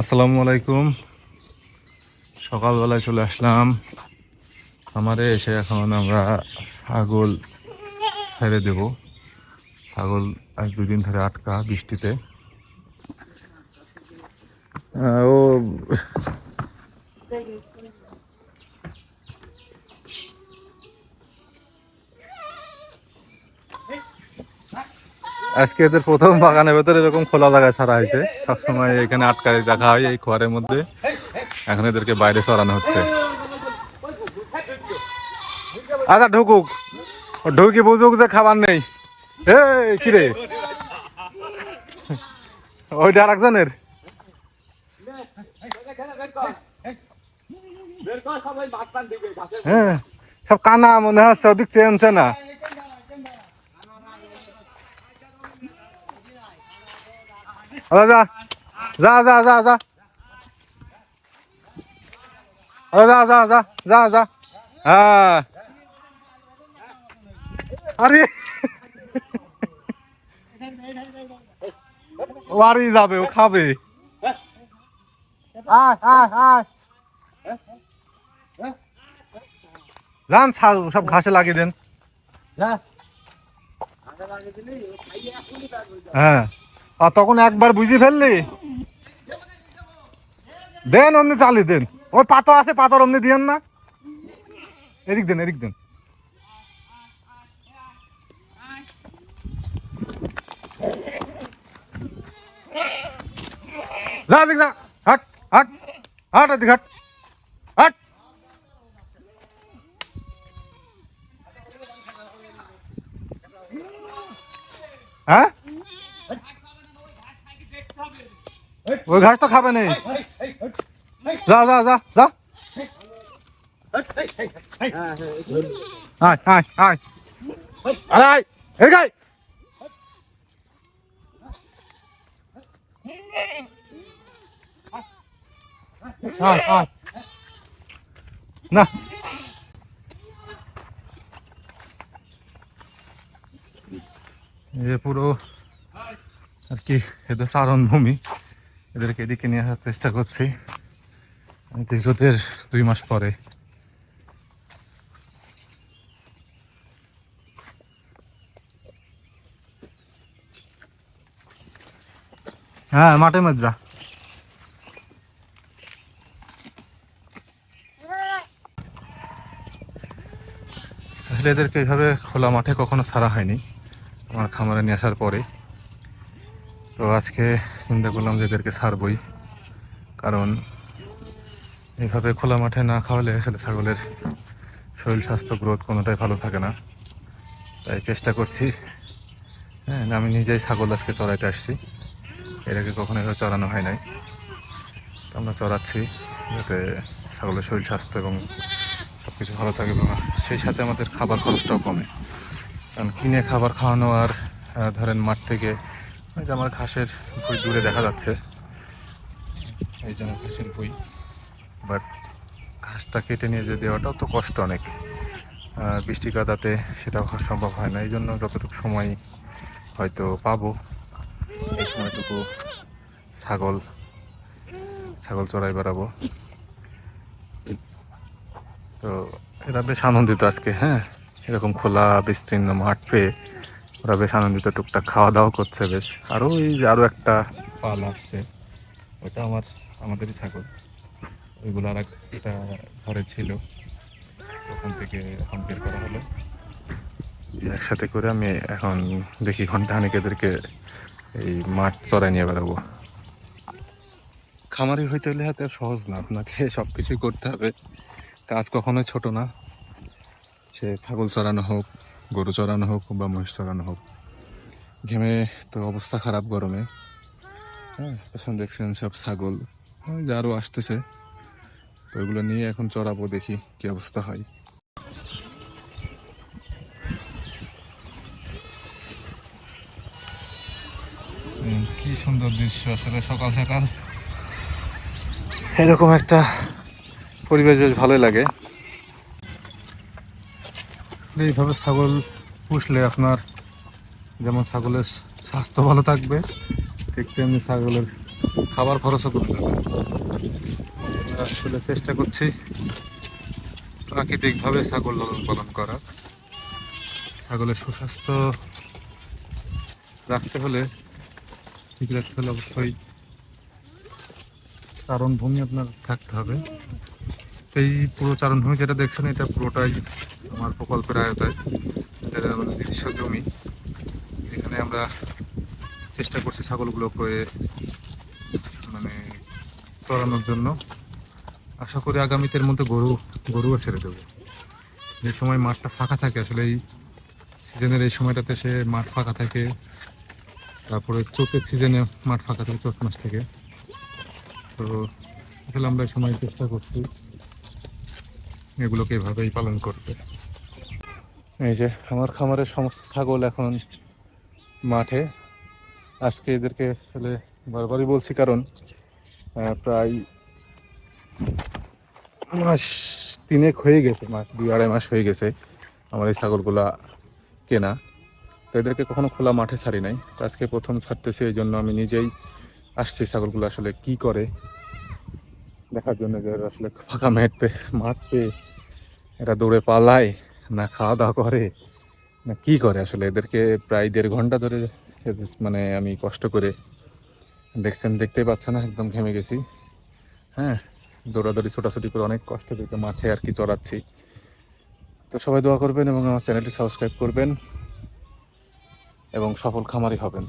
আসসালামু আলাইকুম। সকালবেলায় চলে আসলাম। আমারে এসে এখন আমরা ছাগল ছেড়ে দেব। ছাগল আজ দুদিন ধরে আটকা বৃষ্টিতে। ও আজকে এদের প্রথম বাগানের ভেতরে এরকম খোলা জায়গায় ছাড়া হয়েছে। সবসময় এখানে আটকায় রাখা হয় এই খোয়ারের মধ্যে। এখন এদেরকে বাইরে চড়ানো হচ্ছে। আচ্ছা ঢুকুক। ঢুকি বুঝুক যে খাবার নেই। এ কিরে ওইটা আর একজনের হ্যাঁ সব কানা মনে হচ্ছে, ওদিক চেনছে না। আরে যা। যা যা যা যা। যা যা যা যা হ্যাঁ। আরে। বাড়ি যাবে, ও খাবে। যান সব ঘাসে লাগিয়ে দেন। হ্যাঁ। আর তখন একবার বুঝে ফেললি? দেন অমনি চালি, দেন। ওই পাতা আছে, পাতার অমনি দিয়েন না। এদিক দেন এদিক দেন। যা, এদিক যা। হাট হাট হাট হ্যাঁ? ওই ঘাস তো খাবে নেই। যা যা যা যা। আয় আয় আয়। আরে আয়। এদিকে আয় আয় আয়। না। পুরো আর কি এদের সারণ ভূমি এদেরকে এদিকে নিয়ে আসার চেষ্টা করছি। দীর্ঘদের দুই মাস পরে। হ্যাঁ মাঠে মধ্যা আসলে এদেরকে এইভাবে খোলা মাঠে কখনো ছাড়া হয়নি। আমার খামারে নিয়ে আসার পরে। তো আজকে চিন্তা করলাম যে এদেরকে ছাড়বই, কারণ এইভাবে খোলা মাঠে না খাওয়ালে আসলে ছাগলের শরীর স্বাস্থ্য গ্রোথ কোনোটাই ভালো থাকে না। তাই চেষ্টা করছি। হ্যাঁ আমি নিজেই ছাগল আজকে চড়াইতে আসছি। এর আগে কখনো এভাবে চড়ানো হয় নাই। তো আমরা চড়াচ্ছি যাতে ছাগলের শরীর স্বাস্থ্য এবং সব কিছু ভালো থাকে এবং সেই সাথে আমাদের খাবার খরচটাও কমে। কারণ কিনে খাবার খাওয়ানো আর ধরেন মাঠ থেকে ওই যে আমার ঘাসের বই দূরে দেখা যাচ্ছে। এই যে আমার ঘাসের বই বাট ঘাসটা কেটে নিয়ে যে দেওয়াটাও তো কষ্ট অনেক। বৃষ্টি কাদাতে সেটা সম্ভব হয় না। এই জন্য যতটুকু সময় হয়তো পাবো, এই সময়টুকু ছাগল ছাগল চড়াই বেড়াবো। তো এরা বেশ আনন্দিত আজকে হ্যাঁ? এরকম খোলা, বিস্তীর্ণ মাঠ পেয়ে ওরা বেশ আনন্দিত, টুকটাক খাওয়া দাওয়া করছে বেশ। আরও ওই যে আরও একটা পাল আসছে ওটা আমার, আমাদেরই ছাগল। ওইগুলো আর একটা ঘরে ছিল। ওখান থেকে এখন বের করা হলো। একসাথে করে আমি এখন দেখি ঘণ্টা এদেরকে এই মাঠ চড়াই নিয়ে বেড়াবো। খামারি হইতে হলে হাতে সহজ না, আপনাকে সব কিছুই করতে হবে। কাজ কখনোই ছোট না। সে ছাগল চড়ানো হোক গরু চড়ানো হোক বা মহিষ চড়ানো হোক। ঘেমে তো অবস্থা খারাপ গরমে। হ্যাঁ পেছন দেখছেন সব ছাগল। যে আরও আসতেছে। তো ওইগুলো নিয়ে এখন চড়াবো, দেখি কি অবস্থা হয়। কি সুন্দর দৃশ্য আসলে সকাল সকাল। এরকম একটা পরিবেশ বেশ ভালোই লাগে। এইভাবে ছাগল পুষলে আপনার যেমন ছাগলের স্বাস্থ্য ভালো থাকবে, ঠিক তেমনি ছাগলের খাবার খরচও আমরা আসলে চেষ্টা করছি প্রাকৃতিকভাবে ছাগল লালন পালন করা ছাগলের সুস্বাস্থ্য রাখতে হলে, ঠিক রাখতে হলে অবশ্যই কারণ ভূমি আপনার থাকতে হবে। এই পুরো চারণভূমি যেটা দেখছেন, এটা পুরোটাই আমার প্রকল্পের আয়তায় এটা আমাদের নিজস্ব জমি। এখানে আমরা চেষ্টা করছি ছাগলগুলোকে মানে চড়ানোর জন্য। আশা করি আগামীতের মধ্যে গরু, গরুও ছেড়ে দেবো। যে সময় মাঠটা ফাঁকা থাকে, আসলে এই সিজনের এই সময়টাতে সে মাঠ ফাঁকা থাকে। তারপরে চোখের সিজনে মাঠ ফাঁকা থাকে চোখ মাস থেকে। তো আসলে আমরা এই সময় চেষ্টা করছি। এগুলোকে এভাবেই পালন করবে। এই যে আমার খামারের সমস্ত ছাগল এখন মাঠে। আজকে এদেরকে আসলে বারবারই বলছি, কারণ প্রায় মাস তিনেক হয়ে গেছে, মাস দুই আড়াই মাস হয়ে গেছে আমার এই ছাগলগুলা কেনা। তো এদেরকে কখনো খোলা মাঠে ছাড়ি নাই। আজকে প্রথম ছাড়তেছি এই জন্য আমি নিজেই আসছি ছাগলগুলো আসলে কি করে। দেখার জন্য যে আসলে ফাঁকা মাঠ পে মাঠ এরা দৌড়ে পালায়, না খাওয়া দাওয়া করে, না কি করে আসলে? এদেরকে প্রায় দেড় ঘণ্টা ধরে মানে আমি কষ্ট করে দেখছেন, দেখতেই পাচ্ছে না, একদম ঘেমে গেছি। হ্যাঁ দৌড়াদৌড়ি, ছোটাছুটি করে অনেক কষ্ট দিতে মাঠে আর কি চড়াচ্ছি। তো সবাই দোয়া করবেন এবং আমার চ্যানেলটি সাবস্ক্রাইব করবেন এবং সফল খামারি হবেন।